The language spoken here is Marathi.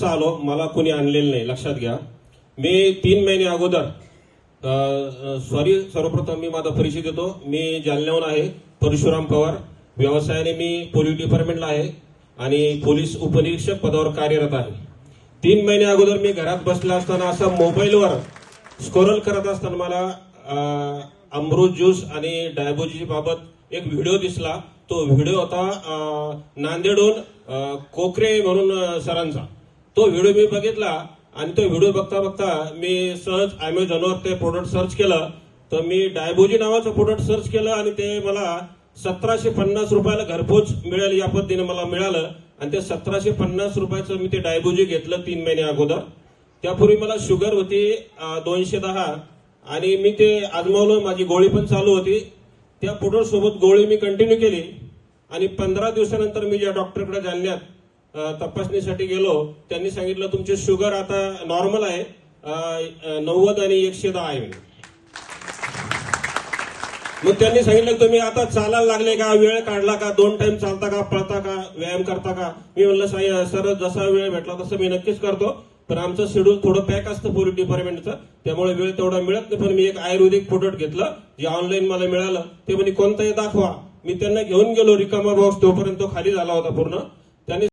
आजचा आलो मला कोणी आणलेलं नाही. लक्षात घ्या. मी तीन महिने अगोदर सॉरी सर्वप्रथम मी माझा परिचय देतो. मी जालन्याहून आहे परशुराम पवार. व्यवसायाने मी पोलीस डिपार्टमेंटला आहे आणि पोलीस उपनिरीक्षक पदावर कार्यरत आहे. तीन महिने अगोदर मी घरात बसला असताना असं मोबाईलवर स्कोरल करत असताना मला अमृत ज्यूस आणि डायबोजी बाबत एक व्हिडिओ दिसला. तो व्हिडिओ होता नांदेडहून कोकरे म्हणून सरांचा. तो व्हिडिओ मी बघितला आणि तो व्हिडिओ बघता बघता मी सहज अमेझॉनवर ते प्रोडक्ट सर्च केलं. तर मी डायबोजी नावाचं प्रोडक्ट सर्च केलं आणि ते मला सतराशे पन्नास रुपयाला घरपोच मिळेल या पद्धतीने मला मिळालं. आणि ते सतराशे पन्नास रुपयाचं मी ते डायबोजी घेतलं तीन महिने अगोदर. त्यापूर्वी मला शुगर होती दोनशे दहा. आणि मी ते आजमावलं माझी गोळी पण चालू होती. त्या प्रोडक्टसोबत गोळी मी कंटिन्यू केली. आणि पंधरा दिवसानंतर मी ज्या डॉक्टरकडे जाणल्यात तपासणीसाठी गेलो त्यांनी सांगितलं तुमचे शुगर आता नॉर्मल आहे. नव्वद आणि एकशे दहा आहे. मग त्यांनी सांगितलं तुम्ही आता चालायला लागले का? वेळ काढला का? दोन टाइम चालता का? पळता का? व्यायाम करता का? मी म्हणलं साई सर जसा वेळ भेटला तसं मी नक्कीच करतो. पण आमचं शेड्यूल थोडं पॅक असतं पोलीस डिपार्टमेंटचं त्यामुळे वेळ तेवढा मिळत नाही. पण मी एक आयुर्वेदिक प्रोडक्ट घेतलं जे ऑनलाईन मला मिळालं. ते म्हणजे कोणताही दाखवा. मी त्यांना घेऊन गेलो रिकामा बॉक्स तोपर्यंत तो खाली झाला होता पूर्ण. त्यांनी